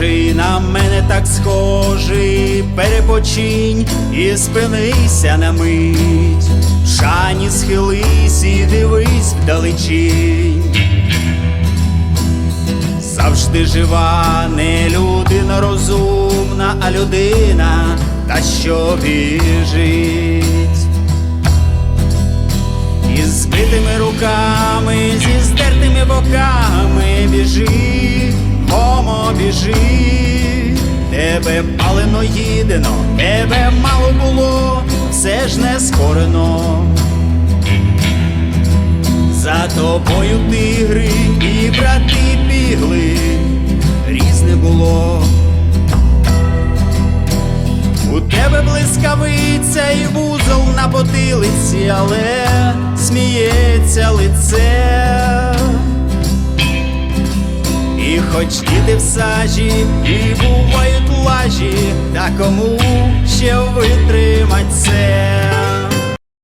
перехожий, на мене так схожий, перепочинь і спинися на мить, шані схились і дивись вдалечінь. Завжди жива, не людина розумна, а людина, та що біжить. Із збитими руками, зі здертими боками біжи, хомо біжи, тебе палено їдено, тебе мало було, все ж не скорено. За тобою тигри і брати бігли, різне було. У тебе блискавиця і вузол на потилиці, але сміється лице. І хоч діти в сажі, і пляжі, та кому ще витри.